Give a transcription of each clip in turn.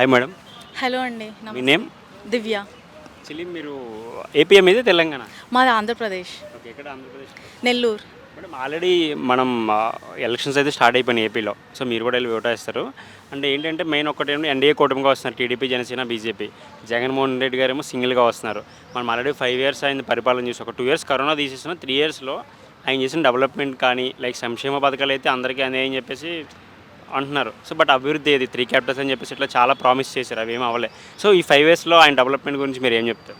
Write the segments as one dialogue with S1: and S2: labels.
S1: Hi madam
S2: hello అండి
S1: మీ. Name
S2: దివ్య.
S1: చిలి మీరు ఏపీఎం ఇది తెలంగాణ?
S2: మాది ఆంధ్రప్రదేశ్.
S1: ఓకే ఇక్కడ ఆంధ్రప్రదేశ్?
S2: నెల్లూరు.
S1: మేడం ఆల్రెడీ మనం ఎలక్షన్స్ అయితే స్టార్ట్ అయిపోయినాయి ఏపీలో సో మీరు కూడా వెళ్ళి ఓటేస్తారు అంటే ఏంటంటే మెయిన్ ఒకటి ఎన్డీఏ కూటమిగా వస్తున్నారు టీడీపీ జనసేన బీజేపీ జగన్మోహన్ రెడ్డి గారు ఏమో సింగిల్గా వస్తున్నారు. మనం ఆల్రెడీ ఫైవ్ ఇయర్స్ అయింది పరిపాలన చూసి ఒక టూ ఇయర్స్ కరోనా తీసేసిన త్రీ ఇయర్స్లో ఆయన చేసిన డెవలప్మెంట్ కానీ లైక్ సంక్షేమ పథకాలు అయితే అందరికీ అని చెప్పేసి అంటున్నారు. సో బట్ అభివృద్ధి ఏది? త్రీ క్యాపిటల్స్ అని చెప్పేసి ఇట్లా చాలా ప్రామిస్ చేశారు. అవి ఏం అవ్వలే సో ఈ ఫైవ్ ఇయర్స్లో ఆయన డెవలప్మెంట్ గురించి మీరు ఏం చెప్తారు?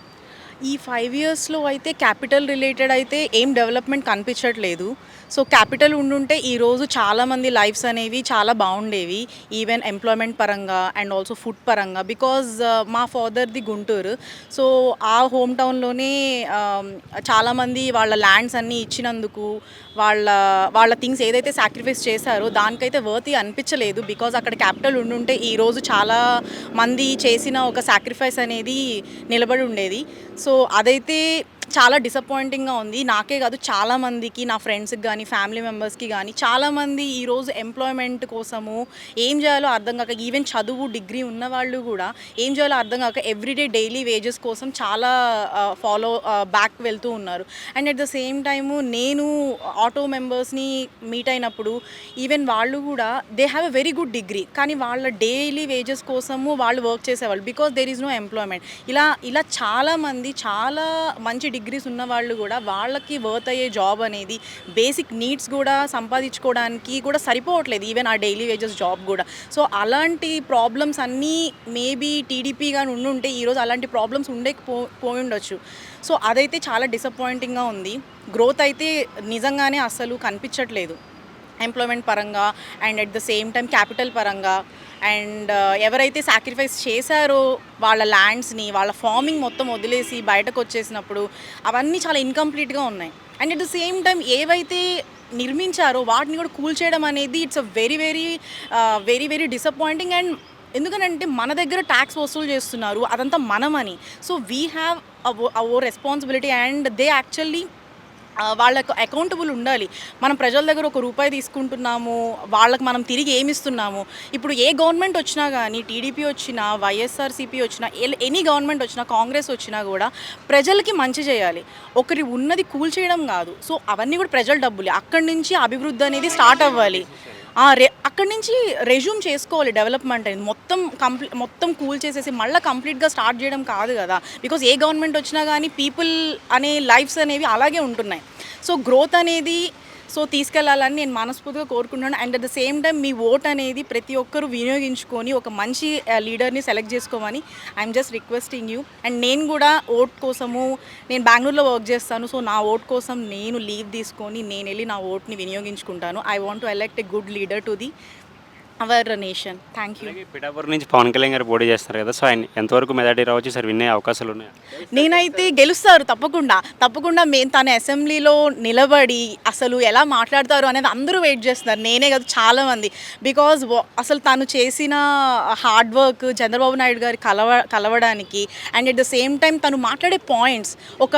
S2: ఈ ఫైవ్ ఇయర్స్లో అయితే క్యాపిటల్ రిలేటెడ్ అయితే ఏం డెవలప్మెంట్ కనిపించట్లేదు. సో క్యాపిటల్ ఉండుంటే ఈరోజు చాలామంది లైఫ్స్ అనేవి చాలా బాగుండేవి ఈవెన్ ఎంప్లాయ్మెంట్ పరంగా అండ్ ఆల్సో ఫుడ్ పరంగా. బికాజ్ మా ఫాదర్ది గుంటూరు. సో ఆ హోమ్ టౌన్లోనే చాలామంది వాళ్ళ ల్యాండ్స్ అన్నీ ఇచ్చినందుకు వాళ్ళ వాళ్ళ థింగ్స్ ఏదైతే సాక్రిఫైస్ చేశారో దానికైతే వర్తి అనిపించలేదు. బికాజ్ అక్కడ క్యాపిటల్ ఉండుంటే ఈరోజు చాలా మంది చేసిన ఒక సాక్రిఫైస్ అనేది నిలబడి ఉండేది. సో అదైతే చాలా డిసప్పాయింటింగ్గా ఉంది. నాకే కాదు చాలా మందికి నా ఫ్రెండ్స్కి కానీ ఫ్యామిలీ మెంబర్స్కి కానీ చాలామంది ఈరోజు ఎంప్లాయ్మెంట్ కోసము ఏం చేయాలో అర్థం కాక ఈవెన్ చదువు డిగ్రీ ఉన్న వాళ్ళు కూడా ఏం చేయాలో అర్థం కాక ఎవ్రీడే డైలీ వేజెస్ కోసం చాలా ఫాలో బ్యాక్ వెళ్తూ ఉన్నారు. And at the same time నేను ఆటో మెంబర్స్ని మీట్ అయినప్పుడు ఈవెన్ వాళ్ళు కూడా they have a very good degree కానీ వాళ్ళ డైలీ వేజెస్ కోసము వాళ్ళు వర్క్ చేసేవాళ్ళు because there is no employment ఇలా ఇలా చాలామంది చాలా మంచి డిగ్రీస్ ఉన్న వాళ్ళు కూడా వాళ్ళకి వర్త్ అయ్యే జాబ్ అనేది బేసిక్ నీడ్స్ కూడా సంపాదించుకోవడానికి కూడా సరిపోవట్లేదు ఈవెన్ ఆ డైలీ వేజెస్ జాబ్ కూడా. సో అలాంటి ప్రాబ్లమ్స్ అన్నీ మేబీ టీడీపీ కానీ ఉండుంటే ఈరోజు అలాంటి ప్రాబ్లమ్స్ ఉండే పోయి ఉండొచ్చు. సో అదైతే చాలా డిసప్పాయింటింగ్గా ఉంది. గ్రోత్ అయితే నిజంగానే అస్సలు కనిపించట్లేదు. ఎంప్లాయ్మెంట్ పరంగా and at the same time capital పరంగా. అండ్ uh, ఎవరైతే సాక్రిఫైస్ చేశారో వాళ్ళ ల్యాండ్స్ని వాళ్ళ ఫార్మింగ్ మొత్తం వదిలేసి బయటకు వచ్చేసినప్పుడు అవన్నీ చాలా ఇన్కంప్లీట్గా ఉన్నాయి. And at the same time ఏవైతే నిర్మించారో వాటిని కూడా కూల్చేయడం అనేది it's a very very very very disappointing and ఎందుకనంటే మన దగ్గర ట్యాక్స్ వసూలు చేస్తున్నారు అదంతా మనమని. So we have our responsibility and they actually వాళ్ళకు అకౌంటబుల్ ఉండాలి. మనం ప్రజల దగ్గర ఒక రూపాయి తీసుకుంటున్నాము వాళ్ళకి మనం తిరిగి ఏమిస్తున్నాము. ఇప్పుడు ఏ గవర్నమెంట్ వచ్చినా కానీ టీడీపీ వచ్చినా వైఎస్ఆర్సీపీ వచ్చినా ఎనీ గవర్నమెంట్ వచ్చినా కాంగ్రెస్ వచ్చినా కూడా ప్రజలకి మంచి చేయాలి. ఒకరి ఉన్నది కూల్చేయడం కాదు. సో అవన్నీ కూడా ప్రజల డబ్బులే. అక్కడి నుంచి అభివృద్ధి అనేది స్టార్ట్ అవ్వాలి. ఆ, రే అక్కడి నుంచి రెజ్యూమ్ చేసుకోవాలి డెవలప్మెంట్ అనేది. మొత్తం కంప్లీ మొత్తం కూల్ చేసేసి మళ్ళీ కంప్లీట్గా స్టార్ట్ చేయడం కాదు కదా. బికాజ్ ఏ గవర్నమెంట్ వచ్చినా కానీ పీపుల్ అనే లైఫ్స్ అనేవి అలాగే ఉంటున్నాయి. సో గ్రోత్ అనేది సో తీసుకెళ్ళాలని నేను మనస్ఫూర్తిగా కోరుకుంటున్నాను. And at the same time me vote అనేది ప్రతి ఒక్కరూ వినియోగించుకొని ఒక మంచి లీడర్ని సెలెక్ట్ చేసుకోమని I'm just requesting you and నేను కూడా ఓట్ కోసము నేను బెంగళూరులో వర్క్ చేస్తాను. సో నా ఓట్ కోసం నేను లీవ్ తీసుకొని నేను వెళ్ళి నా ఓట్ని వినియోగించుకుంటాను. I want to elect a good leader to the our nation thank you
S1: Pithapuram నుంచి పవన్ కళ్యాణ్ గారు పోటీ చేస్తారు కదా సో ఆయన ఎంతవరకు మెజార్టీ రావచ్చు సార్? వినే అవకాశాలు ఉన్నాయి?
S2: నేనైతే గెలుస్తారు తప్పకుండా. తప్పకుండా మేము తన అసెంబ్లీలో నిలబడి అసలు ఎలా మాట్లాడతారు అనేది అందరూ వెయిట్ చేస్తున్నారు. నేనే కాదు చాలామంది. బికాజ్ అసలు తను చేసిన హార్డ్ వర్క్ చంద్రబాబు నాయుడు గారి కలవ కలవడానికి and at the same time తను మాట్లాడే పాయింట్స్ ఒక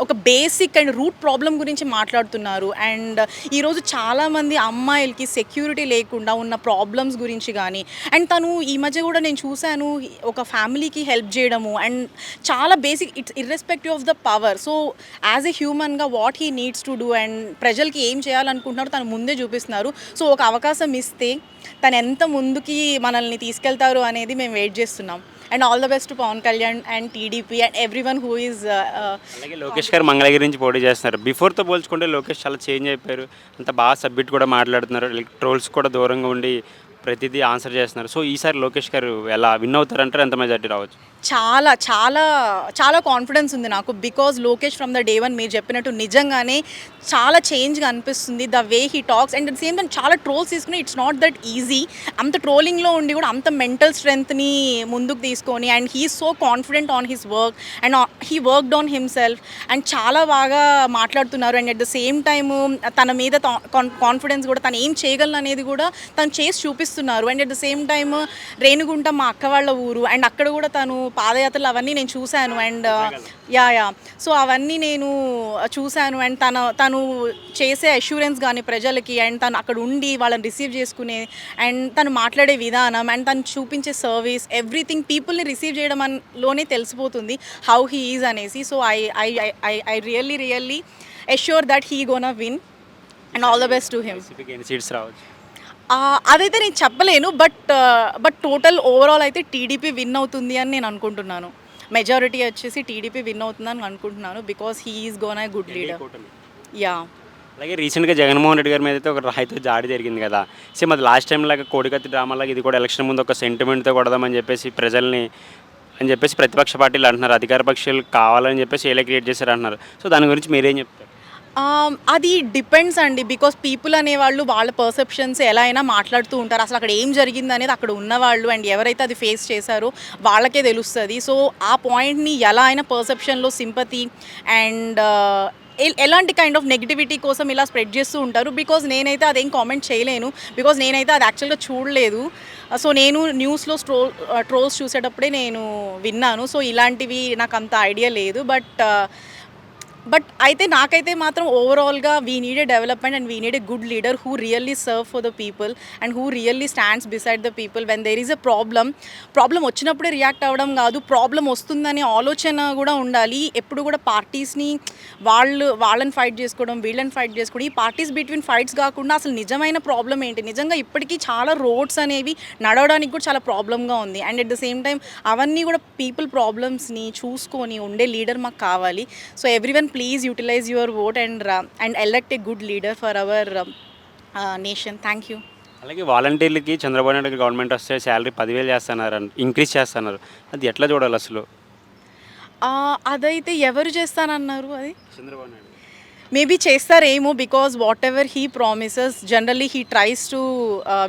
S2: ఒక బేసిక్ అండ్ రూట్ ప్రాబ్లం గురించి మాట్లాడుతున్నారు. అండ్ ఈరోజు చాలామంది అమ్మాయిలకి సెక్యూరిటీ లేకుండా ఉన్న ప్రాబ్లమ్స్ గురించి కానీ అండ్ తను ఈ మధ్య కూడా నేను చూశాను ఒక ఫ్యామిలీకి హెల్ప్ చేయడము అండ్ చాలా basic it's irrespective of the power so as a హ్యూమన్గా what he needs to do and ప్రజలకి ఏం చేయాలనుకుంటున్నారో తను ముందే చూపిస్తున్నారు. సో ఒక అవకాశం ఇస్తే తను ఎంత ముందుకి మనల్ని తీసుకెళ్తారు అనేది మేము వెయిట్ చేస్తున్నాం. And all the best Pawan Kalyan and TDP and everyone who is
S1: అలాగే లోకేష్ గారు మంగళగిరి నుంచి పోటీ చేస్తున్నారు. బిఫోర్తో పోల్చుకుంటే లోకేష్ చాలా చేంజ్ అయిపోయారు. అంత బాగా సబ్మిట్ కూడా మాట్లాడుతున్నారు. ట్రోల్స్ కూడా దూరంగా ఉండి ప్రతిదీ ఆన్సర్ చేస్తున్నారు. సో ఈసారి లోకేష్ గారు ఎలా విన్ అవుతారంటారు? ఎంత మెజార్టీ రావచ్చు?
S2: చాలా చాలా చాలా కాన్ఫిడెన్స్ ఉంది నాకు. Because Lokesh from the day one మీరు చెప్పినట్టు నిజంగానే చాలా చేంజ్గా అనిపిస్తుంది. The way he talks and same time చాలా ట్రోల్స్ తీసుకుని ఇట్స్ నాట్ దట్ ఈజీ అంత ట్రోలింగ్లో ఉండి కూడా అంత మెంటల్ స్ట్రెంగ్త్ని ముందుకు తీసుకొని and he so confident on his work and he worked on himself and చాలా బాగా మాట్లాడుతున్నారు and at the same time తన మీద కాన్ఫిడెన్స్ కూడా తను ఏం చేయగలను అనేది కూడా తను చేసి చూపిస్తున్నారు. చూపిస్తున్నారు and at the same time Renigunta మా అక్క వాళ్ళ ఊరు అండ్ అక్కడ కూడా తను పాదయాత్రలు అవన్నీ నేను చూశాను and uh, yeah yeah so అవన్నీ నేను uh, చూశాను అండ్ తన తను చేసే అష్యూరెన్స్ కానీ ప్రజలకి అండ్ తను అక్కడ ఉండి వాళ్ళని రిసీవ్ చేసుకునే అండ్ తను మాట్లాడే విధానం అండ్ తను చూపించే సర్వీస్ ఎవ్రీథింగ్ పీపుల్ని రిసీవ్ చేయడం లోనే తెలిసిపోతుంది హౌ హీ ఈజ్ అనేసి. So I I I I really really assure that he gonna win and all the best to him
S1: seats రావచ్చు.
S2: అదైతే నేను చెప్పలేను బట్ బట్ టోటల్ ఓవరాల్ అయితే టీడీపీ విన్ అవుతుంది అని నేను అనుకుంటున్నాను. మెజారిటీ వచ్చేసి టీడీపీ విన్ అవుతుందని అనుకుంటున్నాను because he is gone I good leader yeah
S1: అలాగే రీసెంట్గా జగన్మోహన్ రెడ్డి గారి మీద అయితే ఒక రాయితో జాడి జరిగింది కదా. సేమ్ అది లాస్ట్ టైం లాగా కోడికత్తి డ్రామా లాగా ఇది కూడా ఎలక్షన్ ముందు ఒక సెంటిమెంట్తో కొడదామని చెప్పేసి ప్రజల్ని అని చెప్పేసి ప్రతిపక్ష పార్టీలు అంటున్నారు అధికార పక్షాలు కావాలని చెప్పేసి ఏలే క్రియేట్ చేశారు అంటున్నారు సో దాని గురించి మీరేం చెప్తారు?
S2: అది డిపెండ్స్ అండి బికాస్ పీపుల్ అనేవాళ్ళు వాళ్ళ పర్సెప్షన్స్ ఎలా అయినా మాట్లాడుతూ ఉంటారు. అసలు అక్కడ ఏం జరిగింది అనేది అక్కడ ఉన్నవాళ్ళు అండ్ ఎవరైతే అది ఫేస్ చేశారో వాళ్ళకే తెలుస్తుంది. సో ఆ పాయింట్ని ఎలా అయినా పర్సెప్షన్లో సింపతి అండ్ ఎలాంటి కైండ్ ఆఫ్ నెగిటివిటీ కోసం ఇలా స్ప్రెడ్ చేస్తూ ఉంటారు. బికాజ్ నేనైతే అదేం కామెంట్ చేయలేను. బికాజ్ నేనైతే అది యాక్చువల్గా చూడలేదు. సో నేను న్యూస్లో స్ట్రో ట్రోల్స్ చూసేటప్పుడే నేను విన్నాను. సో ఇలాంటివి నాకు అంత ఐడియా లేదు. బట్ బట్ అయితే నాకైతే మాత్రం ఓవరాల్గా we need a development and we need a good leader who really serve for the people and who really stands beside the people when there is a problem problem వచ్చినప్పుడే react అవ్వడం కాదు problem వస్తుందనే ఆలోచన కూడా ఉండాలి. ఎప్పుడు కూడా పార్టీస్ని వాళ్ళు వాళ్ళని ఫైట్ చేసుకోవడం వీళ్ళని ఫైట్ చేసుకోవడం ఈ పార్టీస్ బిట్వీన్ ఫైట్స్ కాకుండా అసలు నిజమైన ప్రాబ్లం ఏంటి? నిజంగా ఇప్పటికీ చాలా రోడ్స్ అనేవి నడవడానికి కూడా చాలా ప్రాబ్లంగా ఉంది. And at the same time అవన్నీ కూడా పీపుల్ ప్రాబ్లమ్స్ని చూసుకొని ఉండే లీడర్ మాకు కావాలి. So everyone please utilize your vote and and elect a good leader for our nation thank you
S1: అలాగే వాలంటీర్లకి చంద్రబాబు నాయుడు గవర్నమెంట్ వస్తే శాలరీ పదివేలు చేస్తున్నారు ఇంక్రీజ్ చేస్తున్నారు. అది ఎట్లా చూడాలి అసలు?
S2: అదైతే ఎవరు చేస్తానన్నారు అది?
S1: చంద్రబాబు నాయుడు.
S2: మేబీ చేస్తారేమో because whatever he promises generally he tries to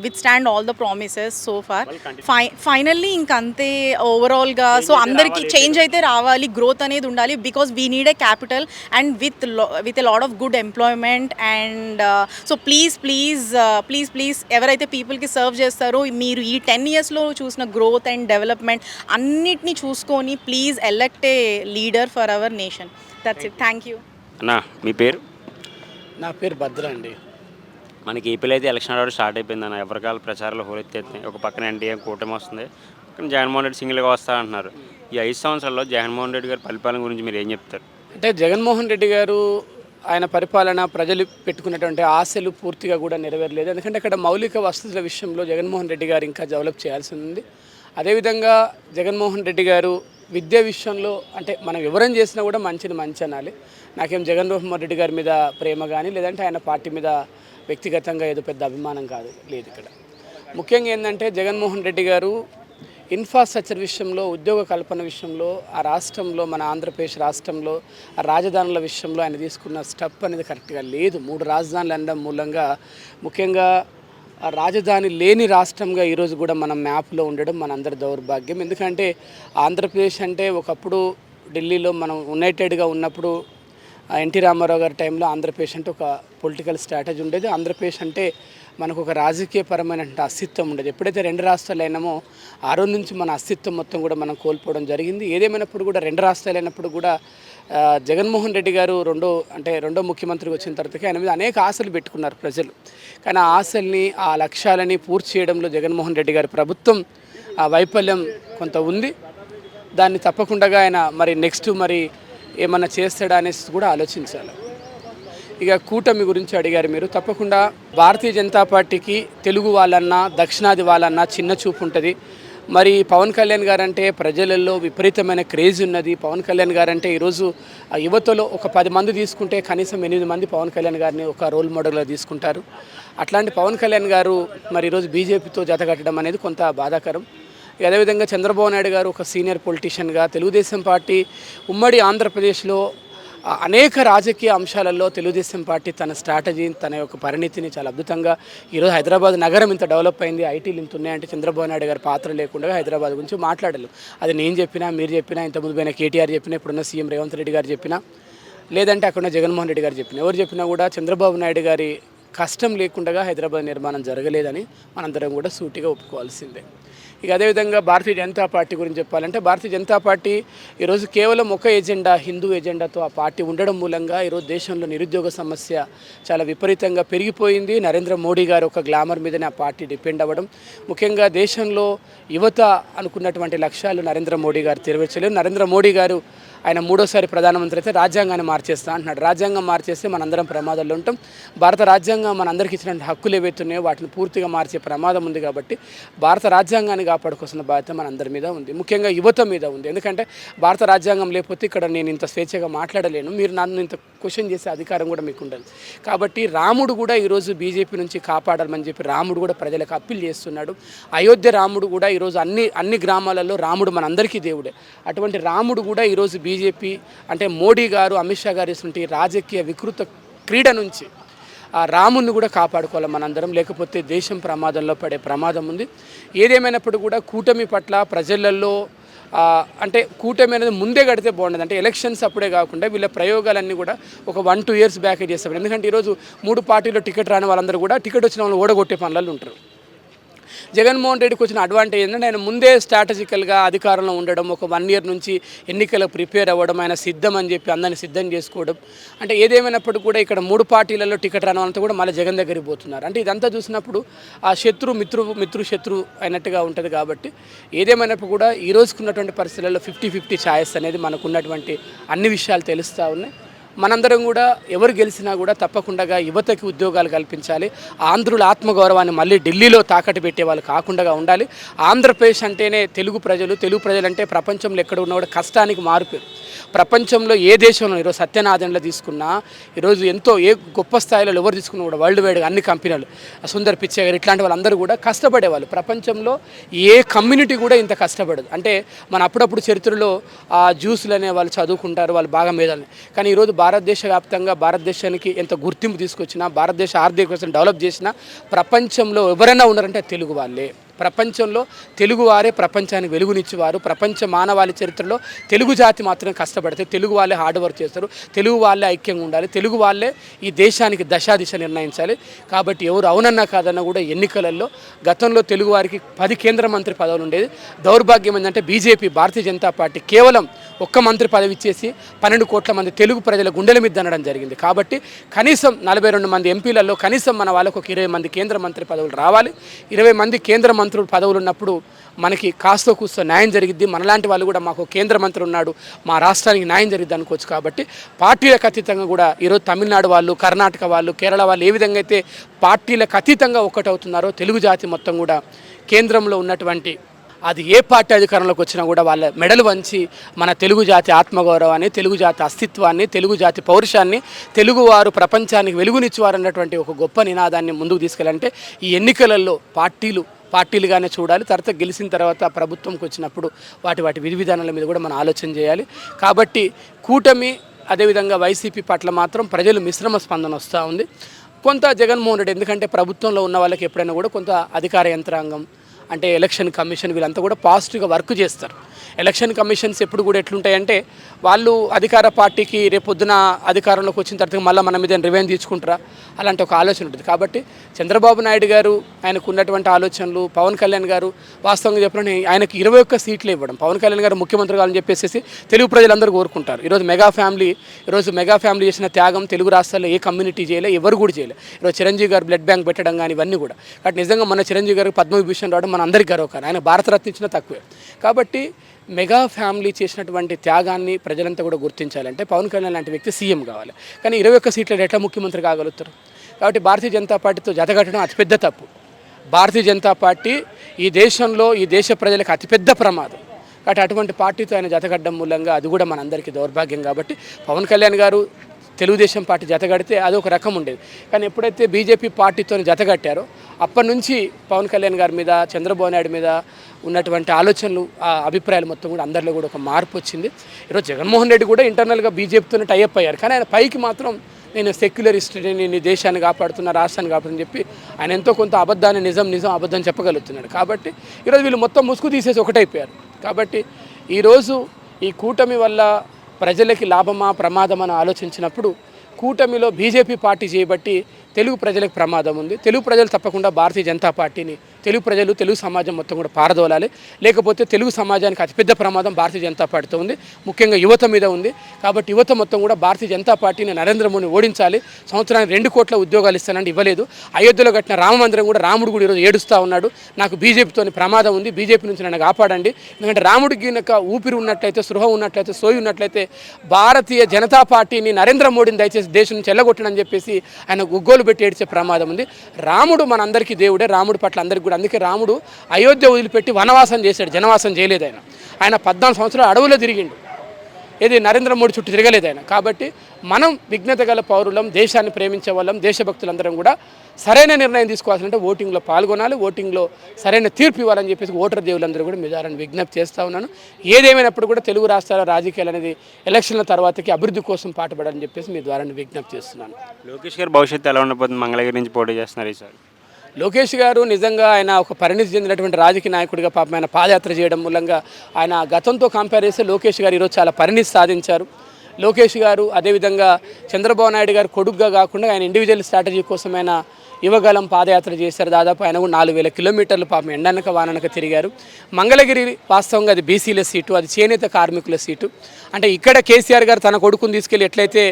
S2: withstand all the promises so far. Fi finally ఇంకంతే ఓవరాల్గా సో అందరికీ చేంజ్ అయితే రావాలి గ్రోత్ అనేది ఉండాలి because we need a capital and with with a lot of good employment and so please please please please ఎవరైతే పీపుల్కి serve చేస్తారో మీరు ఈ టెన్ ఇయర్స్లో చూసిన గ్రోత్ అండ్ డెవలప్మెంట్ అన్నిటినీ చూసుకొని please elect a leader for our nation that's it thank you
S1: అన్నా మీ పేరు?
S3: నా పేరు భద్ర అండి.
S1: మనకి ఏపీలో అయితే ఎలక్షన్ ఆర్డర్ స్టార్ట్ అయిపోయింది అన్న. ఎవరికాల ప్రచారాలు హోరెత్తేస్తున్నాయి ఒక పక్కన ఎన్డీఏ కూటమి వస్తుంది. పక్కన జగన్మోహన్ రెడ్డి సింగిల్గా వస్తా అంటున్నారు ఈ ఐదు సంవత్సరాల్లో జగన్మోహన్ రెడ్డి గారి పరిపాలన గురించి మీరు ఏం చెప్తారు?
S3: అంటే జగన్మోహన్ రెడ్డి గారు ఆయన పరిపాలన ప్రజలు పెట్టుకున్నటువంటి ఆశలు పూర్తిగా కూడా నెరవేరలేదు. ఎందుకంటే అక్కడ మౌలిక వసతుల విషయంలో జగన్మోహన్ రెడ్డి గారు ఇంకా డెవలప్ చేయాల్సి ఉంది అదేవిధంగా జగన్మోహన్ రెడ్డి గారు విద్య విషయంలో అంటే మనం వివరం చేసినా కూడా మంచిని మంచి అనాలి. నాకేం జగన్మోహన్ రెడ్డి గారి మీద ప్రేమ కానీ లేదంటే ఆయన పార్టీ మీద వ్యక్తిగతంగా ఏదో పెద్ద అభిమానం కాదు లేదు ఇక్కడ. ముఖ్యంగా ఏంటంటే జగన్మోహన్ రెడ్డి గారు ఇన్ఫ్రాస్ట్రక్చర్ విషయంలో ఉద్యోగ కల్పన విషయంలో ఆ రాష్ట్రంలో మన ఆంధ్రప్రదేశ్ రాష్ట్రంలో ఆ రాజధానుల విషయంలో ఆయన తీసుకున్న స్టెప్ అనేది కరెక్ట్గా లేదు. మూడు రాజధానులు అనడం మూలంగా ముఖ్యంగా ఆ రాజధాని లేని రాష్ట్రంగా ఈరోజు కూడా మనం మ్యాప్లో ఉండడం మనందరి దౌర్భాగ్యం. ఎందుకంటే ఆంధ్రప్రదేశ్ అంటే ఒకప్పుడు ఢిల్లీలో మనం యునైటెడ్గా ఉన్నప్పుడు ఎన్టీ రామారావు గారి టైంలో ఆంధ్రప్రదేశ్ అంటే ఒక పొలిటికల్ స్ట్రాటజీ ఉండేది. ఆంధ్రప్రదేశ్ అంటే మనకు ఒక రాజకీయపరమైన అస్తిత్వం ఉండేది. ఎప్పుడైతే రెండు రాష్ట్రాలు అయినామో ఆ రోజు నుంచి మన అస్తిత్వం మొత్తం కూడా మనం కోల్పోవడం జరిగింది. ఏదేమైనప్పుడు కూడా రెండు రాష్ట్రాలు అయినప్పుడు కూడా జగన్మోహన్ రెడ్డి గారు రెండో అంటే రెండో ముఖ్యమంత్రికి వచ్చిన తర్వాతకి ఆయన మీద అనేక ఆశలు పెట్టుకున్నారు ప్రజలు. కానీ ఆ ఆశల్ని ఆ లక్ష్యాలని పూర్తి చేయడంలో జగన్మోహన్ రెడ్డి గారి ప్రభుత్వం ఆ వైఫల్యం కొంత ఉంది. దాన్ని తప్పకుండా ఆయన మరి నెక్స్ట్ మరి ఏమన్నా చేస్తాడా అనేసి కూడా ఆలోచించాలి. ఇక కూటమి గురించి అడిగారు మీరు. తప్పకుండా భారతీయ జనతా పార్టీకి తెలుగు వాళ్ళన్నా దక్షిణాది వాళ్ళన్నా చిన్న చూపు ఉంటుంది. మరి పవన్ కళ్యాణ్ గారంటే ప్రజలలో విపరీతమైన క్రేజ్ ఉన్నది. పవన్ కళ్యాణ్ గారంటే ఈరోజు ఆ యువతలో ఒక పది మంది తీసుకుంటే కనీసం ఎనిమిది మంది పవన్ కళ్యాణ్ గారిని ఒక రోల్ మోడల్గా తీసుకుంటారు. అట్లాంటి పవన్ కళ్యాణ్ గారు మరి ఈరోజు బీజేపీతో జతకట్టడం అనేది కొంత బాధాకరం. అదేవిధంగా చంద్రబాబు నాయుడు గారు ఒక సీనియర్ పొలిటీషియన్గా తెలుగుదేశం పార్టీ ఉమ్మడి ఆంధ్రప్రదేశ్లో అనేక రాజకీయ అంశాలలో తెలుగుదేశం పార్టీ తన స్ట్రాటజీని తన యొక్క పరిణితిని చాలా అద్భుతంగా ఈరోజు హైదరాబాద్ నగరం ఇంత డెవలప్ అయింది ఐటీలు ఇంత ఉన్నాయంటే చంద్రబాబు నాయుడు గారి పాత్ర లేకుండా హైదరాబాద్ గురించి మాట్లాడలేదు అది నేను చెప్పినా మీరు చెప్పినా ఇంతకుముందు పోయిన కేటీఆర్ చెప్పినా ఇప్పుడున్న సీఎం రేవంత్ రెడ్డి గారు చెప్పినా లేదంటే అక్కడ జగన్మోహన్ రెడ్డి గారు చెప్పిన ఎవరు చెప్పినా కూడా చంద్రబాబు నాయుడు గారి కష్టం లేకుండా హైదరాబాద్ నిర్మాణం జరగలేదని మనందరం కూడా సూటిగా ఒప్పుకోవాల్సిందే. ఇక అదేవిధంగా భారతీయ జనతా పార్టీ గురించి చెప్పాలంటే భారతీయ జనతా పార్టీ ఈరోజు కేవలం ఒక ఎజెండా హిందూ ఎజెండాతో ఆ పార్టీ ఉండడం మూలంగా ఈరోజు దేశంలో నిరుద్యోగ సమస్య చాలా విపరీతంగా పెరిగిపోయింది. నరేంద్ర మోడీ గారు ఒక గ్లామర్ మీదనే ఆ పార్టీ డిపెండ్ అవ్వడం. ముఖ్యంగా దేశంలో యువత అనుకున్నటువంటి లక్ష్యాలు నరేంద్ర మోడీ గారు నెరవేర్చలేరు నరేంద్ర మోడీ గారు ఆయన మూడోసారి ప్రధానమంత్రి అయితే రాజ్యాంగాన్ని మార్చేస్తా అంటున్నాడు. రాజ్యాంగం మార్చేస్తే మనందరం ప్రమాదంలో ఉంటాం. భారత రాజ్యాంగం మనందరికీ ఇచ్చిన హక్కులు ఏవైతున్నాయో వాటిని పూర్తిగా మార్చే ప్రమాదం ఉంది కాబట్టి భారత రాజ్యాంగాన్ని కాపాడుకోవాల్సిన బాధ్యత మనందరి మీద ఉంది. ముఖ్యంగా యువత మీద ఉంది. ఎందుకంటే భారత రాజ్యాంగం లేకపోతే ఇక్కడ నేను ఇంత స్వేచ్ఛగా మాట్లాడలేను. మీరు నన్ను ఇంత క్వశ్చన్ చేసే అధికారం కూడా మీకు ఉండదు. కాబట్టి రాముడు కూడా ఈరోజు బీజేపీ నుంచి కాపాడాలని చెప్పి రాముడు కూడా ప్రజలకు అప్పీల్ చేస్తున్నాడు. అయోధ్య రాముడు కూడా ఈరోజు అన్ని అన్ని గ్రామాలలో రాముడు మనందరికీ దేవుడే. అటువంటి రాముడు కూడా ఈరోజు బీజేపీ అంటే మోడీ గారు అమిత్ షా గారు ఇటువంటి రాజకీయ వికృత క్రీడ నుంచి ఆ రాముని కూడా కాపాడుకోవాలి మనందరం. లేకపోతే దేశం ప్రమాదంలో పడే ప్రమాదం ఉంది. ఏదేమైనప్పుడు కూడా కూటమి పట్ల ప్రజలలో అంటే కూటమి అనేది ముందే కడితే బాగుండదు. అంటే ఎలక్షన్స్ అప్పుడే కాకుండా వీళ్ళ ప్రయోగాలన్నీ కూడా ఒక వన్ టూ ఇయర్స్ బ్యాక్ చేస్తారు. ఎందుకంటే ఈరోజు మూడు పార్టీలో టికెట్ రాని వాళ్ళందరూ కూడా టికెట్ వచ్చిన వాళ్ళు ఓడగొట్టే పనులలో ఉంటారు. జగన్మోహన్ రెడ్డికి వచ్చిన అడ్వాంటేజ్ ఏంటంటే ఆయన ముందే స్ట్రాటజికల్గా అధికారంలో ఉండడం ఒక వన్ ఇయర్ నుంచి ఎన్నికలకు ప్రిపేర్ అవ్వడం ఆయన సిద్ధం అని చెప్పి అందరిని సిద్ధం చేసుకోవడం. అంటే ఏదేమైనప్పుడు కూడా ఇక్కడ మూడు పార్టీలలో టికెట్ రావాలంతా కూడా మళ్ళీ జగన్ దగ్గరికి పోతున్నారు. అంటే ఇదంతా చూసినప్పుడు ఆ శత్రు మిత్రు మిత్రు శత్రు అయినట్టుగా ఉంటుంది కాబట్టి ఏదేమైనప్పుడు కూడా ఈ రోజుకున్నటువంటి పరిస్థితులలో ఫిఫ్టీ ఫిఫ్టీ ఛాయస్ అనేది మనకున్నటువంటి అన్ని విషయాలు తెలుస్తూ ఉన్నాయి. మనందరం కూడా ఎవరు గెలిచినా కూడా తప్పకుండా యువతకి ఉద్యోగాలు కల్పించాలి. ఆంధ్రుల ఆత్మగౌరవాన్ని మళ్ళీ ఢిల్లీలో తాకట్టు పెట్టే వాళ్ళు కాకుండా ఉండాలి. ఆంధ్రప్రదేశ్ అంటేనే తెలుగు ప్రజలు తెలుగు ప్రజలు అంటే ప్రపంచంలో ఎక్కడ ఉన్నా కూడా కష్టానికి మారిపోయారు ప్రపంచంలో ఏ దేశంలో ఈరోజు సత్యనాథన్లో తీసుకున్నా ఈరోజు ఎంతో ఏ గొప్ప స్థాయిలో ఎవరు తీసుకున్నా కూడా వరల్డ్ వైడ్గా అన్ని కంపెనీలు సుందర్ పిచ్చే గారు ఇట్లాంటి వాళ్ళందరూ కూడా కష్టపడేవాళ్ళు. ప్రపంచంలో ఏ కమ్యూనిటీ కూడా ఇంత కష్టపడదు. అంటే మన అప్పుడప్పుడు చరిత్రలో ఆ జ్యూసులు అనే వాళ్ళు చదువుకుంటారు వాళ్ళు బాగా మేధాలని కానీ ఈరోజు భారతదేశ వ్యాప్తంగా భారతదేశానికి ఎంత గుర్తింపు తీసుకొచ్చినా భారతదేశ ఆర్థిక వ్యవస్థను డెవలప్ చేసినా ప్రపంచంలో ఎవరైనా ఉన్నారంటే తెలుగు వాళ్ళే. ప్రపంచంలో తెలుగువారే ప్రపంచానికి వెలుగునిచ్చేవారు. ప్రపంచ మానవాళి చరిత్రలో తెలుగు జాతి మాత్రమే కష్టపడితే తెలుగు వాళ్ళే హార్డ్ వర్క్ చేస్తారు. తెలుగు వాళ్ళే ఐక్యంగా ఉండాలి. తెలుగు వాళ్ళే ఈ దేశానికి దశా దిశ నిర్ణయించాలి. కాబట్టి ఎవరు అవునన్నా కాదన్నా కూడా ఎన్నికలలో గతంలో తెలుగువారికి పది కేంద్ర మంత్రి పదవులు ఉండేది. దౌర్భాగ్యం ఏంటంటే బీజేపీ భారతీయ జనతా పార్టీ కేవలం ఒక్క మంత్రి పదవి ఇచ్చేసి పన్నెండు కోట్ల మంది తెలుగు ప్రజల గుండెల మీద అనడం జరిగింది. కాబట్టి కనీసం నలభై రెండు మంది ఎంపీలలో కనీసం మన వాళ్ళకు ఒక ఇరవై మంది కేంద్ర మంత్రి పదవులు రావాలి. ఇరవై మంది కేంద్ర మంత్రులు పదవులు ఉన్నప్పుడు మనకి కాస్తో కూస్తో న్యాయం జరిగిద్ది. మనలాంటి వాళ్ళు కూడా మాకు కేంద్ర మంత్రి ఉన్నాడు. మా రాష్ట్రానికి న్యాయం జరిగింది అనుకోవచ్చు కాబట్టి పార్టీలకు అతీతంగా కూడా ఈరోజు తమిళనాడు వాళ్ళు కర్ణాటక వాళ్ళు కేరళ వాళ్ళు ఏ విధంగా అయితే పార్టీలకు అతీతంగా ఒకటవుతున్నారో తెలుగు జాతి మొత్తం కూడా కేంద్రంలో ఉన్నటువంటి అది ఏ పార్టీ అధికారంలోకి వచ్చినా కూడా వాళ్ళ మెడలు వంచి మన తెలుగు జాతి ఆత్మగౌరవాన్ని తెలుగు జాతి అస్తిత్వాన్ని తెలుగు జాతి పౌరుషాన్ని తెలుగువారు ప్రపంచానికి వెలుగునిచ్చేవారు అన్నటువంటి ఒక గొప్ప నినాదాన్ని ముందుకు తీసుకెళ్ళాలంటే ఈ ఎన్నికలలో పార్టీలు పార్టీలుగానే చూడాలి. తర్వాత గెలిచిన తర్వాత ప్రభుత్వంకి వచ్చినప్పుడు వాటి వాటి విధి విధానాల మీద కూడా మనం ఆలోచన చేయాలి. కాబట్టి కూటమి అదేవిధంగా వైసీపీ పట్ల మాత్రం ప్రజలు మిశ్రమ స్పందన వస్తూ ఉంది. కొంత జగన్మోహన్ రెడ్డి ఎందుకంటే ప్రభుత్వంలో ఉన్న వాళ్ళకి ఎప్పుడైనా కూడా కొంత అధికార యంత్రాంగం అంటే ఎలక్షన్ కమిషన్ వీళ్ళంతా కూడా పాజిటివ్గా వర్క్ చేస్తారు. ఎలక్షన్ కమిషన్స్ ఎప్పుడు కూడా ఎట్లుంటాయంటే వాళ్ళు అధికార పార్టీకి రేపొద్దున అధికారంలోకి వచ్చిన తర్వాత మళ్ళీ మన మీద రివెంజ్ తీసుకుంటారా? అలాంటి ఒక ఆలోచన ఉంటుంది. కాబట్టి చంద్రబాబు నాయుడు గారు ఆయనకు ఉన్నటువంటి ఆలోచనలు పవన్ కళ్యాణ్ గారు వాస్తవంగా చెప్పిన ఆయనకి ఇరవై ఒక్క సీట్లు ఇవ్వడం పవన్ కళ్యాణ్ గారు ముఖ్యమంత్రి కావాలని చెప్పేసి తెలుగు ప్రజలందరూ కోరుకుంటారు. ఈరోజు మెగా ఫ్యామిలీ ఈరోజు మెగా ఫ్యామిలీ చేసిన త్యాగం తెలుగు రాష్ట్రాల్లో ఏ కమ్యూనిటీ చేయలే ఎవరు కూడా చేయలే. ఈరోజు చిరంజీవి గారు బ్లడ్ బ్యాంక్ పెట్టడం కానీ ఇవన్నీ కూడా. కాబట్టి నిజంగా మన చిరంజీవి గారికి పద్మవిభూషణ్ రావడం మన అందరికీ గర్వకారం ఆయన భారతరత్న ఇచ్చిన తక్కువే. కాబట్టి మెగా ఫ్యామిలీ చేసినటువంటి త్యాగాన్ని ప్రజలంతా కూడా గుర్తించాలంటే పవన్ కళ్యాణ్ లాంటి వ్యక్తి సీఎం కావాలి. కానీ ఇరవై ఒక్క సీట్లలో ఎట్లా ముఖ్యమంత్రి కాగలుగుతారు? కాబట్టి భారతీయ జనతా పార్టీతో జతగట్టడం అతిపెద్ద తప్పు. భారతీయ జనతా పార్టీ ఈ దేశంలో ఈ దేశ ప్రజలకు అతిపెద్ద ప్రమాదం. కాబట్టి అటువంటి పార్టీతో ఆయన జతగడ్డం మూలంగా అది కూడా మనందరికీ దౌర్భాగ్యం కాబట్టి పవన్ కళ్యాణ్ గారు తెలుగుదేశం పార్టీ జతగడితే అది ఒక రకం ఉండేది. కానీ ఎప్పుడైతే బీజేపీ పార్టీతో జతగట్టారో అప్పటి నుంచి పవన్ కళ్యాణ్ గారి మీద చంద్రబాబు నాయుడు మీద ఉన్నటువంటి ఆలోచనలు ఆ అభిప్రాయాలు మొత్తం కూడా అందరిలో కూడా ఒక మార్పు వచ్చింది. ఈరోజు జగన్మోహన్ రెడ్డి కూడా ఇంటర్నల్గా బీజేపీతోనే టైఅప్ అయ్యారు. కానీ ఆయన పైకి మాత్రం నేను సెక్యులరిస్ట్ నేను దేశాన్ని కాపాడుతున్నా రాష్ట్రాన్ని కాపాడుతుని చెప్పి ఆయన ఎంతో కొంత అబద్ధాన్ని నిజం నిజం అబద్ధం చెప్పగలుగుతున్నాడు. కాబట్టి ఈరోజు వీళ్ళు మొత్తం ముసుగు తీసేసి ఒకటైపోయారు. కాబట్టి ఈరోజు ఈ కూటమి వల్ల ప్రజలకి లాభమా ప్రమాదమా అని ఆలోచించినప్పుడు కూటమిలో బీజేపీ పార్టీ చేయబట్టి తెలుగు ప్రజలకు ప్రమాదం ఉంది. తెలుగు ప్రజలు తప్పకుండా భారతీయ జనతా పార్టీని తెలుగు ప్రజలు తెలుగు సమాజం మొత్తం కూడా పారదోలాలి. లేకపోతే తెలుగు సమాజానికి అతిపెద్ద ప్రమాదం భారతీయ జనతా పార్టీతో ఉంది. ముఖ్యంగా యువత మీద ఉంది. కాబట్టి యువత మొత్తం కూడా భారతీయ జనతా పార్టీని నరేంద్ర మోడీని ఓడించాలి. సంవత్సరానికి రెండు కోట్ల ఉద్యోగాలు ఇస్తానంటే ఇవ్వలేదు. అయోధ్యలో కట్టిన రామ మందిరం కూడా రాముడు కూడా ఈరోజు ఏడుస్తూ ఉన్నాడు. నాకు బీజేపీతో ప్రమాదం ఉంది. బీజేపీ నుంచి నన్ను కాపాడండి. ఎందుకంటే రాముడికి గనక ఊపిరి ఉన్నట్లయితే సృహ ఉన్నట్లయితే సోయి ఉన్నట్లయితే భారతీయ జనతా పార్టీని నరేంద్ర మోడీని దయచేసి దేశం నుంచి వెళ్ళగొట్టడని చెప్పేసి ఆయన గుగ్గోలు పెట్టి ఏడ్చే ప్రమాదం ఉంది. రాముడు మనందరికీ దేవుడే రాముడి పట్ల అందరికీ కూడా. అందుకే రాముడు అయోధ్య వదిలిపెట్టి వనవాసం చేశాడు జనవాసం చేయలేదు ఆయన. ఆయన పద్నాలుగు సంవత్సరాలు అడవులో తిరిగిండు. ఏది నరేంద్ర మోడీ చుట్టూ తిరగలేదు ఆయన. కాబట్టి మనం విఘ్నత గల పౌరులం దేశాన్ని ప్రేమించే వాళ్ళం దేశభక్తులందరం కూడా సరైన నిర్ణయం తీసుకోవాల్సింటే ఓటింగ్లో పాల్గొనాలి ఓటింగ్లో సరైన తీర్పు ఇవ్వాలని చెప్పేసి ఓటర్ దేవులందరూ కూడా మెజారని విజ్ఞప్తి చేస్తూ ఉన్నాను. ఏదేమైనప్పుడు కూడా తెలుగు రాష్ట్రాల రాజకీయాలు అనేది ఎలక్షన్ల తర్వాతకి అభివృద్ధి కోసం పాటుపడాలని చెప్పేసి మీ ద్వారా విజ్ఞప్తి చేస్తున్నాను.
S1: లోకేష్ గారి భవిష్యత్తు ఎలా ఉండబోతుంది? మంగళగిరి నుంచి పోటీ చేస్తున్నారు ఈసారి.
S3: లోకేష్ గారు నిజంగా ఆయన ఒక పరిణితి చెందినటువంటి రాజకీయ నాయకుడిగా పాపం ఆయన పాదయాత్ర చేయడం మూలంగా ఆయన గతంతో కంపేర్ చేస్తే లోకేష్ గారు ఈరోజు చాలా పరిణితి సాధించారు. లోకేష్ గారు అదేవిధంగా చంద్రబాబు నాయుడు గారు కొడుగ్గా కాకుండా ఆయన ఇండివిజువల్ స్ట్రాటజీ కోసం ఆయన యువగలం పాదయాత్ర చేశారు. దాదాపు ఆయన కూడా నాలుగు వేల కిలోమీటర్లు పాపం ఎండనక వాననక తిరిగారు. మంగళగిరి వాస్తవంగా అది బీసీల సీటు అది చేనేత కార్మికుల సీటు. అంటే ఇక్కడ కేసీఆర్ గారు తన కొడుకుని తీసుకెళ్ళి ఎట్లయితే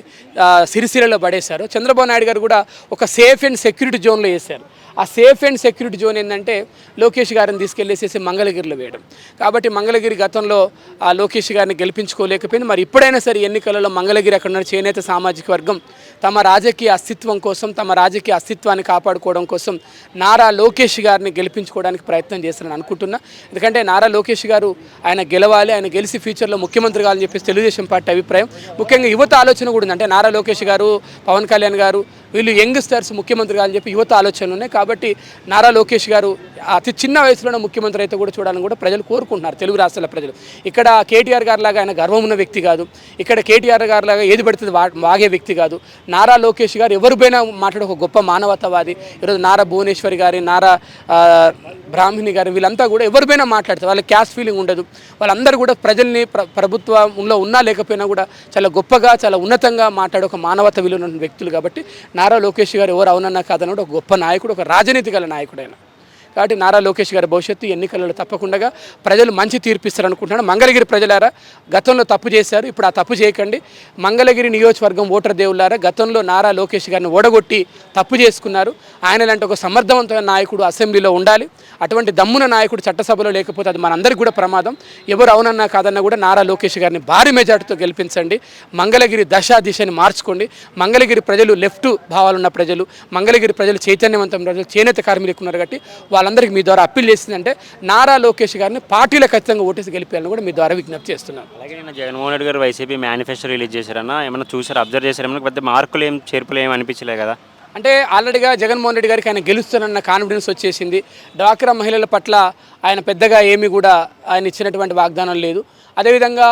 S3: సిరిసిరలో పడేశారో చంద్రబాబు నాయుడు గారు కూడా ఒక సేఫ్ అండ్ సెక్యూరిటీ జోన్లో వేశారు. ఆ సేఫ్ అండ్ సెక్యూరిటీ జోన్ ఏంటంటే లోకేష్ గారిని తీసుకెళ్ళేసేసి మంగళగిరిలో వేయడం. కాబట్టి మంగళగిరి గతంలో ఆ లోకేష్ గారిని గెలిపించుకోలేకపోయింది మరి ఇప్పుడైనా సరే ఎన్నికలలో మంగళగిరి అక్కడ ఉన్న చేనేత సామాజిక వర్గం తమ రాజకీయ అస్తిత్వం కోసం తమ రాజకీయ అస్తిత్వాన్ని కాపాడుకోవడం కోసం నారా లోకేష్ గారిని గెలిపించుకోవడానికి ప్రయత్నం చేస్తారని అనుకుంటున్నా. ఎందుకంటే నారా లోకేష్ గారు ఆయన గెలవాలి ఆయన గెలిచి ఫ్యూచర్లో ముఖ్యమంత్రి కావాలని చెప్పేసి తెలుగుదేశం పార్టీ అభిప్రాయం. ముఖ్యంగా యువత ఆలోచన కూడా ఉంది. అంటే నారా లోకేష్ గారు పవన్ కళ్యాణ్ గారు వీళ్ళు యంగ్స్టర్స్ ముఖ్యమంత్రి కాదని చెప్పి యువత ఆలోచనలు ఉన్నాయి. కాబట్టి నారా లోకేష్ గారు అతి చిన్న వయసులోనే ముఖ్యమంత్రి అయితే కూడా చూడాలని కూడా ప్రజలు కోరుకుంటున్నారు తెలుగు రాష్ట్రాల ప్రజలు. ఇక్కడ కేటీఆర్ గారు లాగా ఆయన గర్వం ఉన్న వ్యక్తి కాదు. ఇక్కడ కేటీఆర్ గారు లాగా ఏది పడుతుంది వా వాగే వ్యక్తి కాదు. నారా లోకేష్ గారు ఎవరిపైనా మాట్లాడే ఒక గొప్ప మానవతావాది. ఈరోజు నారా భువనేశ్వరి గారి నారా బ్రాహ్మణి గారు వీళ్ళంతా కూడా ఎవరిపైనా మాట్లాడతారు. వాళ్ళకి క్యాస్ట్ ఫీలింగ్ ఉండదు. వాళ్ళందరూ కూడా ప్రజల్ని ప్ర ప్రభుత్వంలో ఉన్నా లేకపోయినా కూడా చాలా గొప్పగా చాలా ఉన్నతంగా మాట్లాడే ఒక మానవత విలువ ఉన్న వ్యక్తులు కాబట్టి నారా లోకేష్ గారు ఎవరు అవునన్నా కాదన్న కూడా ఒక గొప్ప నాయకుడు ఒక రాజనీతి గల నాయకుడైన. కాబట్టి నారా లోకేష్ గారి భవిష్యత్తు ఎన్నికలలో తప్పకుండా ప్రజలు మంచి తీర్పిస్తారు అనుకుంటున్నాను మంగళగిరి ప్రజలారా గతంలో తప్పు చేశారు ఇప్పుడు ఆ తప్పు చేయకండి. మంగళగిరి నియోజకవర్గం ఓటర్ దేవులారా గతంలో నారా లోకేష్ గారిని ఓడగొట్టి తప్పు చేసుకున్నారు. ఆయన లాంటి ఒక సమర్థవంతమైన నాయకుడు అసెంబ్లీలో ఉండాలి. అటువంటి దమ్మున నాయకుడు చట్టసభలో లేకపోతే అది మనందరికీ కూడా ప్రమాదం. ఎవరు అవునన్నా కాదన్నా కూడా నారా లోకేష్ గారిని భారీ మెజార్టీతో గెలిపించండి. మంగళగిరి దశ దిశని మార్చుకోండి. మంగళగిరి ప్రజలు లెఫ్ట్ భావాలున్న ప్రజలు మంగళగిరి ప్రజలు చైతన్యవంతం ప్రజలు చేనేత కార్మికులు ఉన్నారు కాబట్టి వాళ్ళందరికీ మీ ద్వారా అప్పీల్ చేసిందంటే నారా లోకేష్ గారిని పార్టీల ఖచ్చితంగా ఓటేసి గెలిపేయాలని కూడా మీ ద్వారా విజ్ఞప్తి చేస్తున్నాను
S1: అలాగే నిన్న జగన్మోహన్ రెడ్డి గారు వైసీపీ మేనిఫెస్టో రిలీజ్ చేశారన్న ఏమైనా చూసారు అబ్జర్వ్ చేశారు? పెద్ద మార్కులు ఏం చేర్పులు ఏం అనిపించలే కదా?
S3: అంటే ఆల్రెడీగా జగన్మోహన్ రెడ్డి గారికి ఆయన గెలుస్తానన్న కాన్ఫిడెన్స్ వచ్చేసింది. డ్వాక్రా మహిళల పట్ల ఆయన పెద్దగా ఏమీ కూడా ఆయన ఇచ్చినటువంటి వాగ్దానం లేదు. అదేవిధంగా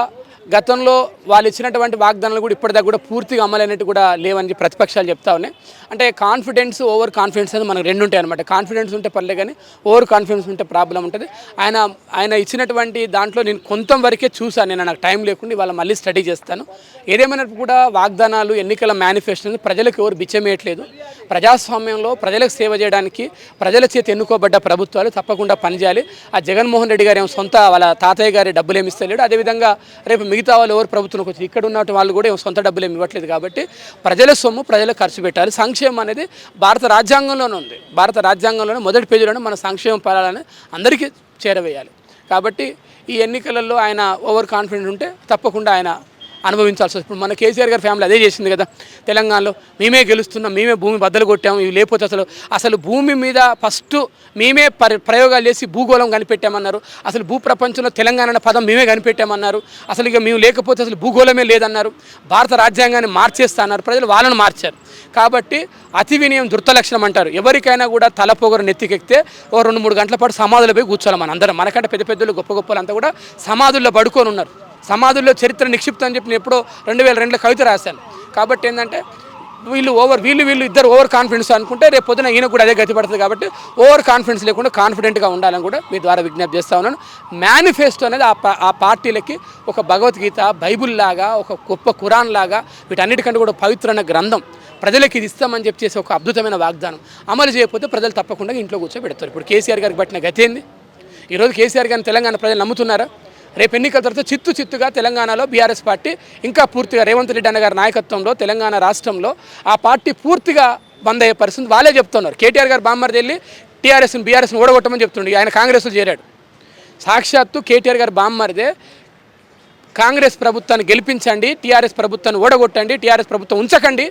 S3: గతంలో వాళ్ళు ఇచ్చినటువంటి వాగ్దానాలు కూడా ఇప్పటిదాకా కూడా పూర్తిగా అమలైనట్టు కూడా లేవని ప్రతిపక్షాలు చెప్తా ఉన్నాయి. అంటే కాన్ఫిడెన్స్ ఓవర్ కాన్ఫిడెన్స్ అనేది మనకు రెండు ఉంటాయి అనమాట కాన్ఫిడెన్స్ ఉంటే పర్లే కానీ ఓవర్ కాన్ఫిడెన్స్ ఉంటే ప్రాబ్లం ఉంటుంది. ఆయన ఆయన ఇచ్చినటువంటి దాంట్లో నేను కొంత వరకే చూసాను నేను నాకు టైం లేకుండా ఇవాళ మళ్ళీ స్టడీ చేస్తాను. ఏదేమైనా కూడా వాగ్దానాలు ఎన్నికల మేనిఫెస్టోని ప్రజలకు ఎవరు బిచ్చమేయట్లేదు. ప్రజాస్వామ్యంలో ప్రజలకు సేవ చేయడానికి ప్రజల చేత ఎన్నుకోబడ్డ ప్రభుత్వాలు తప్పకుండా పనిచేయాలి. ఆ జగన్మోహన్ రెడ్డి గారు ఏమో సొంత వాళ్ళ తాతయ్య గారి డబ్బులు ఏమి ఇస్తలేడు. అదేవిధంగా రేపు మిగతా వాళ్ళు ఎవరు ప్రభుత్వంలోకి వచ్చి ఇక్కడ ఉన్న వాళ్ళు కూడా సొంత డబ్బులు ఏమి ఇవ్వట్లేదు కాబట్టి ప్రజల సొమ్ము ప్రజలకు ఖర్చు పెట్టాలి. సంక్షేమం అనేది భారత రాజ్యాంగంలోనే ఉంది. భారత రాజ్యాంగంలోనే మొదటి పేజీలోనే మన సంక్షేమ ఫలాలని అందరికీ చేరవేయాలి. కాబట్టి ఈ ఎన్నికలలో ఆయన ఓవర్ కాన్ఫిడెంట్ ఉంటే తప్పకుండా ఆయన అనుభవించాల్సి వస్తుంది. ఇప్పుడు మన కేసీఆర్ గారి ఫ్యామిలీ అదే చేసింది కదా. తెలంగాణలో మేమే గెలుస్తున్నాం మేమే భూమి బద్దలు కొట్టాము ఇవి లేకపోతే అసలు అసలు భూమి మీద ఫస్ట్ మేమే ప్రయోగాలు చేసి భూగోళం కనిపెట్టామన్నారు. అసలు భూ ప్రపంచంలో తెలంగాణ పదం మేమే కనిపెట్టామన్నారు. అసలు ఇక మేము లేకపోతే అసలు భూగోళమే లేదన్నారు. భారత రాజ్యాంగాన్ని మార్చేస్తా అన్నారు ప్రజలు వాళ్ళని మార్చారు. కాబట్టి అతి వినయం దృత లక్షణం అంటారు. ఎవరికైనా కూడా తలపోగరు నెత్తికెక్కితే ఓ రెండు మూడు గంటల పాటు సమాధులపై పోయి కూర్చోవాలి మన అందరం. మనకంటే పెద్ద పెద్దలు గొప్ప గొప్పలు అంతా కూడా సమాధుల్లో పడుకొని ఉన్నారు. సమాధుల్లో చరిత్ర నిక్షిప్తం అని చెప్పి నేను ఎప్పుడో రెండు వేల రెండులో కవిత రాశాను. కాబట్టి ఏంటంటే వీళ్ళు ఓవర్ వీళ్ళు వీళ్ళు ఇద్దరు ఓవర్ కాన్ఫిడెన్స్ అనుకుంటే రేపు పొద్దున ఈయన కూడా అదే గతి పడుతుంది కాబట్టి ఓవర్ కాన్ఫిడెన్స్ లేకుండా కాన్ఫిడెంట్గా ఉండాలని కూడా మీ ద్వారా విజ్ఞప్తి చేస్తా ఉన్నాను. మేనిఫెస్టో అనేది ఆ ఆ పార్టీలకి ఒక భగవద్గీత బైబుల్ లాగా ఒక గొప్ప కురాన్ లాగా వీటన్నిటికంటే కూడా పవిత్రమైన గ్రంథం. ప్రజలకు ఇది ఇస్తామని చెప్పి చేసే ఒక అద్భుతమైన వాగ్దానం. అమలు చేయకపోతే ప్రజలు తప్పకుండా ఇంట్లో కూర్చోబెడతారు. ఇప్పుడు కేసీఆర్ గారికి పట్టిన గతి ఏంది? ఈరోజు కేసీఆర్ గారిని తెలంగాణ ప్రజలు నమ్ముతున్నారా? రేపు ఎన్నికల తర్వాత చిత్తు చిత్తుగా తెలంగాణలో బీఆర్ఎస్ పార్టీ ఇంకా పూర్తిగా రేవంత్ రెడ్డి అన్న గారి నాయకత్వంలో తెలంగాణ రాష్ట్రంలో ఆ పార్టీ పూర్తిగా బంద్ అయ్యే పరిస్థితి వాళ్ళే చెప్తున్నారు. కేటీఆర్ గారు బామ్మర్ది వెళ్ళి టీఆర్ఎస్ని బీఆర్ఎస్ని ఓడగొట్టమని చెప్తుండే. ఆయన కాంగ్రెస్లో చేరాడు. సాక్షాత్తు కేటీఆర్ గారు బామ్మరిదే కాంగ్రెస్ ప్రభుత్వాన్ని గెలిపించండి టీఆర్ఎస్ ప్రభుత్వాన్ని ఓడగొట్టండి టీఆర్ఎస్ ప్రభుత్వం ఉంచకండి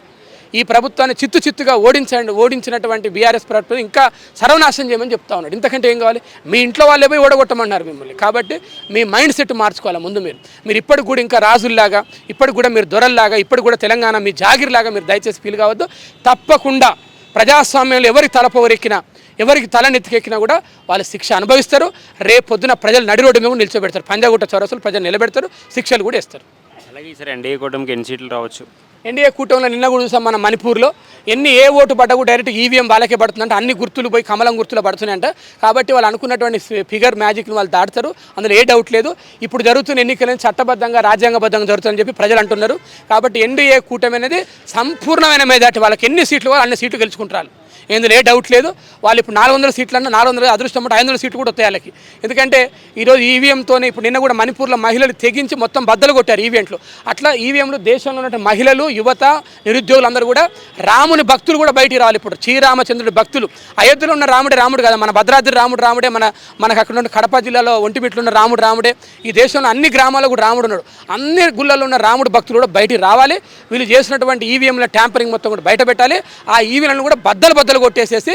S3: ఈ ప్రభుత్వాన్ని చిత్తు చిత్తుగా ఓడించండి ఓడించినటువంటి బీఆర్ఎస్ ప్రభుత్వం ఇంకా సర్వనాశనం చేయమని చెప్తా ఉన్నాడు. ఇంతకంటే ఏం కావాలి? మీ ఇంట్లో వాళ్ళే పోయి ఓడగొట్టమన్నారు మిమ్మల్ని. కాబట్టి మీ మైండ్ సెట్ మార్చుకోవాలి ముందు మీరు. మీరు ఇప్పటికి కూడా ఇంకా రాజుల్లాగా ఇప్పటికి కూడా మీరు దొరల్లాగా ఇప్పటికి కూడా తెలంగాణ మీ జాగిరిలాగా మీరు దయచేసి ఫీల్ కావద్దు. తప్పకుండా ప్రజాస్వామ్యంలో ఎవరికి తలపవరెక్కినా ఎవరికి తలనెత్తికెక్కినా కూడా వాళ్ళు శిక్ష అనుభవిస్తారు. రేపు పొద్దున ప్రజలు నడి రోడ్డు మీద నిల్చోబెడతారు. పంజాగుట్ట చౌరసులు ప్రజలు నిలబెడతారు శిక్షలు కూడా ఇస్తారు
S1: అలాగే సరే ఎన్డీఏ కూటమికి ఎన్ని సీట్లు రావచ్చు?
S3: ఎన్డీఏ కూటమిలో నిన్న కూడా చూసాం మన మణిపూర్లో. ఎన్ని ఏ ఓటు పడ్డకు డైరెక్ట్ ఈవీఎం వాళ్ళకే పడుతుందంటే అన్ని గుర్తులు పోయి కమలం గుర్తులు పడుతున్నాయంట. కాబట్టి వాళ్ళు అనుకున్నటువంటి ఫిగర్ మ్యాజిక్ని వాళ్ళు దాటుతారు. అందులో ఏ డౌట్ లేదు. ఇప్పుడు జరుగుతున్న ఎన్నికలను చట్టబద్ధంగా రాజ్యాంగబద్ధంగా జరుగుతుందని చెప్పి ప్రజలు అంటున్నారు. కాబట్టి ఎన్డీఏ కూటమి అనేది సంపూర్ణమైన మేధాటి వాళ్ళకి ఎన్ని సీట్లు కావాలో అన్ని సీట్లు గెలుచుకుంటారు ఇందులో ఏ డౌట్ లేదు. వాళ్ళు ఇప్పుడు నాలుగు వందల సీట్లు అన్న నాలుగు వందల అదృష్టం అంటే ఐదు వందల సీట్లు కూడా వస్తాయి వాళ్ళకి. ఎందుకంటే ఈరోజు ఈవీఎంతోనే ఇప్పుడు నిన్న కూడా మణిపూర్లో మహిళలు తెగించి మొత్తం బద్దలు కొట్టారు ఈవీఎంట్లు అట్లా ఈవీఎంలు దేశంలో ఉన్న మహిళలు యువత నిరుద్యోగులందరూ కూడా రాముని భక్తులు కూడా బయటికి రావాలి ఇప్పుడు. శ్రీరామచంద్రుడి భక్తులు. అయోధ్యలో ఉన్న రాముడే రాముడు కదా మన భద్రాద్రి రాముడు రాముడే మన మనకు అక్కడ ఉన్న కడప జిల్లాలో ఒంటిమిట్లు ఉన్న రాముడు రాముడే ఈ దేశంలో అన్ని గ్రామాల్లో కూడా రాముడు ఉన్నాడు. అన్ని గుళ్ళల్లో ఉన్న రాముడు భక్తులు కూడా బయటికి రావాలి. వీళ్ళు చేసినటువంటి ఈవీఎంల ట్యాంపరింగ్ మొత్తం కూడా బయట పెట్టాలి. ఆ ఈవీఎంలను కూడా బద్దలు బద్దలు కొట్టేసేసి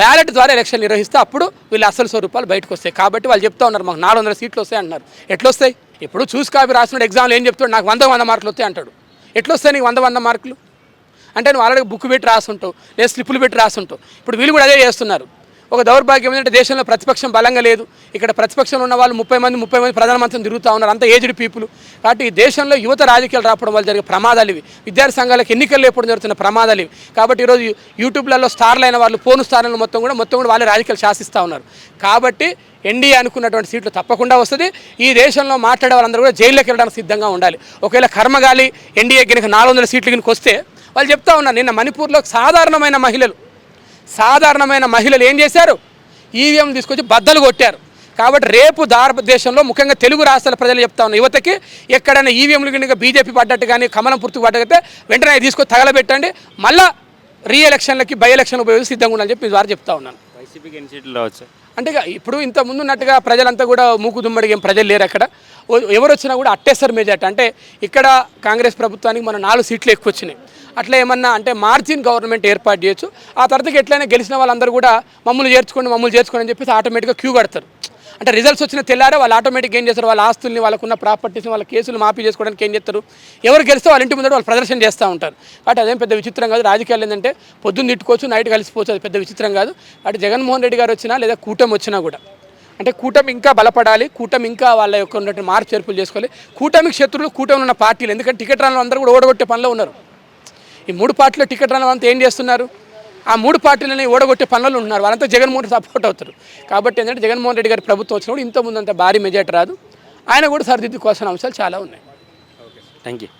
S3: బ్యాలెట్ ద్వారా ఎలక్షన్ నిర్వహిస్తే అప్పుడు వీళ్ళు అసలు స్వరూపాలు బయటకు వస్తాయి. కాబట్టి వాళ్ళు చెప్తా ఉన్నారు మాకు నాలుగు వందల సీట్లు వస్తాయి అంటున్నారు ఎట్లొస్తాయి? ఇప్పుడు చూసి కాపీ రాసిన ఎగ్జామ్లో ఏం చెప్తాడు నాకు వంద వంద మార్కులు వస్తాయి అంటాడు. ఎట్లొస్తాయి నీకు వంద వంద మార్కులు? అంటే నువ్వు ఆల్రెడీ బుక్ పెట్టి రాసుంటావు లేదా స్లిప్పులు పెట్టి రాసుంటావు. ఇప్పుడు వీళ్ళు కూడా అదే చేస్తున్నారు. ఒక దౌర్భాగ్యం ఏంటంటే దేశంలో ప్రతిపక్షం బలంగా లేదు. ఇక్కడ ప్రతిపక్షంలో ఉన్న వాళ్ళు ముప్పై మంది ముప్పై మంది ప్రధానమంత్రిని తిరుగుతూ ఉన్నారు. అంత ఏజ్డ్ పీపుల్ కాబట్టి ఈ దేశంలో యువత రాజకీయాలు రావడం వల్ల జరిగే ప్రమాదాలు ఇవి. విద్యార్థి సంఘాలకు ఎన్నికలు లేపడం జరుగుతున్న ప్రమాదాలు ఇవి. కాబట్టి ఈరోజు యూట్యూబ్లలో స్టార్లు అయిన వాళ్ళు ఫోన్ స్టార్లను మొత్తం కూడా మొత్తం కూడా వాళ్ళే రాజకీయాలు శాసిస్తూ ఉన్నారు. కాబట్టి ఎన్డీఏ అనుకున్నటువంటి సీట్లు తప్పకుండా వస్తుంది. ఈ దేశంలో మాట్లాడే వాళ్ళందరూ కూడా జైల్లోకి వెళ్ళడానికి సిద్ధంగా ఉండాలి. ఒకవేళ కర్మగాలి ఎన్డీఏ కనుక నాలుగు వందల సీట్లు కనుక వస్తే వాళ్ళు చెప్తా ఉన్నారు. నిన్న మణిపూర్లో సాధారణమైన మహిళలు సాధారణమైన మహిళలు ఏం చేశారు? ఈవీఎం తీసుకొచ్చి బద్దలు కొట్టారు. కాబట్టి రేపు భారతదేశంలో ముఖ్యంగా తెలుగు రాష్ట్రాల ప్రజలు చెప్తా ఉన్న యువతకి ఎక్కడైనా ఈవీఎంలు కనుక బీజేపీ పడ్డట్టు కానీ కమలం పూర్తికి పడ్డట్టే వెంటనే తీసుకొని తగలబెట్టండి. మళ్ళా రీ ఎలక్షన్లకి బై ఎలక్షన్ ఉపయోగించి సిద్ధంగా ఉండాలని చెప్పి ద్వారా చెప్తా ఉన్నాను.
S1: వైసీపీకి ఎన్ని సీట్లు రావచ్చు?
S3: అంటే ఇప్పుడు ఇంత ముందు ఉన్నట్టుగా ప్రజలంతా కూడా మూకు దుమ్మడికి ఏం ప్రజలు లేరు అక్కడ. ఎవరు వచ్చినా కూడా అట్టేస్తారు మెజార్టీ. అంటే ఇక్కడ కాంగ్రెస్ ప్రభుత్వానికి మన నాలుగు సీట్లు ఎక్కువ వచ్చినాయి. అట్లా ఏమన్నా అంటే మార్జిన్ గవర్నమెంట్ ఏర్పాటు చేయొచ్చు. ఆ తర్వాతకి ఎట్లయినా గెలిచిన వాళ్ళందరూ కూడా మమ్మల్ని చేర్చుకోండి మమ్మల్ని చేర్చుకోండి అని చెప్పేసి ఆటోమేటిక్గా క్యూ కడతారు. అంటే రిజల్ట్స్ వచ్చిన తెల్లారే వాళ్ళు ఆటోమేటిక్గా ఏం చేస్తారు? వాళ్ళ ఆస్తుల్ని వాళ్ళకున్న ప్రాపర్టీస్ని వాళ్ళ కేసులు మాఫీ చేసుకోవడానికి ఏం చేస్తారు? ఎవరు గెలిస్తే వాళ్ళ ఇంటి ముందర వాళ్ళు ప్రదర్శన చేస్తూ ఉంటారు. కాబట్టి అదేం పెద్ద విచిత్రం కాదు. రాజకీయాలు ఏంటంటే పొద్దున్న తిట్టుకోవచ్చు నైట్ కలిసిపోవచ్చు. అది పెద్ద విచిత్రం కాదు. అటు జగన్మోహన్ రెడ్డి గారు వచ్చినా లేదా కూటమి వచ్చినా కూడా అంటే కూటమి ఇంకా బలపడాలి కూటమి ఇంకా వాళ్ళ యొక్క ఉన్నటువంటి మార్పు చేర్పులు చేసుకోవాలి. కూటమికి శత్రువులు కూటమి ఉన్న పార్టీలు ఎందుకంటే టికెట్ రాని అందరూ కూడా ఓడగొట్టే పనిలో ఉన్నారు. ఈ మూడు పార్టీలో టికెట్ రాని వాళ్ళంతా ఏం చేస్తున్నారు? ఆ మూడు పార్టీలని ఓడగొట్టే పనులు ఉన్నారు వాళ్ళంతా జగన్మోహన్ సపోర్ట్ అవుతారు. కాబట్టి ఏంటంటే జగన్మోహన్ రెడ్డి గారి ప్రభుత్వం వచ్చినప్పుడు ఇంతకుముందు అంత భారీ మెజార్టీ రాదు. ఆయన కూడా సరిదిద్దుకోవాల్సిన అంశాలు చాలా ఉన్నాయి.
S1: Thank you